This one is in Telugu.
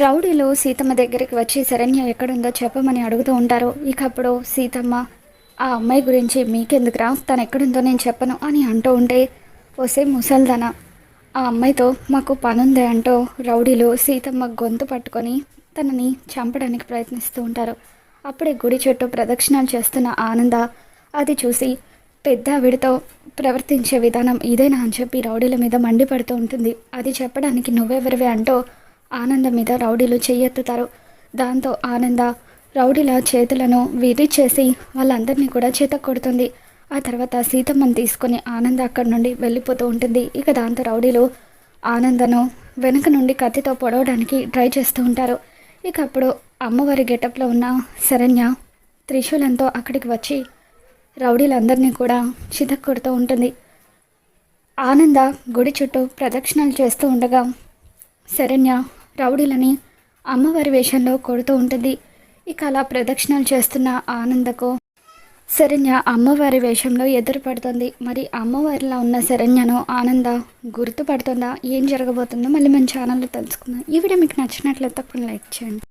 రౌడీలు సీతమ్మ దగ్గరికి వచ్చి శరణ్య ఎక్కడుందో చెప్పమని అడుగుతూ ఉంటారు. ఇక అప్పుడు సీతమ్మ ఆ అమ్మాయి గురించి మీకెందుకురా? తను ఎక్కడుందో నేను చెప్పను అని అంటూ ఉంటే వసే ముసల్దన ఆ అమ్మాయితో మాకు పనుంది అంటూ రౌడీలు సీతమ్మ గొంతు పట్టుకొని తనని చంపడానికి ప్రయత్నిస్తూ ఉంటారు. అప్పుడే గుడి చుట్టూ ప్రదక్షిణాలు చేస్తున్న ఆనంద అది చూసి పెద్ద ఆవిడతో ప్రవర్తించే విధానం ఇదేనా అని చెప్పి రౌడీల మీద మండిపడుతూ ఉంటుంది. అది చెప్పడానికి నువ్వెవరివి? అంటూ ఆనంద మీద రౌడీలు చెయ్యెత్తుతారు దాంతో ఆనంద రౌడీల చేతులను విరిచేసి వాళ్ళందరినీ కూడా చేత కొడుతుంది. ఆ తర్వాత సీతమ్మని తీసుకొని ఆనంద అక్కడి నుండి వెళ్ళిపోతూ ఉంటుంది. ఇక దాంతో రౌడీలు ఆనందను వెనుక నుండి కత్తితో పొడవడానికి ట్రై చేస్తూ ఉంటారు. ఇక అప్పుడు అమ్మవారి గెటప్లో ఉన్న శరణ్య త్రిశూలంతో అక్కడికి వచ్చి రౌడీలందరినీ కూడా చితక్కొడుతూ ఉంటుంది. ఆనంద గుడి చుట్టూ ప్రదక్షిణలు చేస్తూ ఉండగా శరణ్య రౌడీలని అమ్మవారి వేషంలో కొడుతూ ఉంటుంది. ఇక అలా ప్రదక్షిణలు చేస్తున్న ఆనందకు శరణ్య అమ్మవారి వేషంలో ఎదురుపడుతుంది. మరి అమ్మవారిలా ఉన్న శరణ్యను ఆనంద గుర్తుపడుతుందా? ఏం జరగబోతుందో మళ్ళీ మన ఛానల్లో తెలుసుకుందాం. ఈ వీడియో మీకు నచ్చినట్లయితే తప్పని లైక్ చేయండి.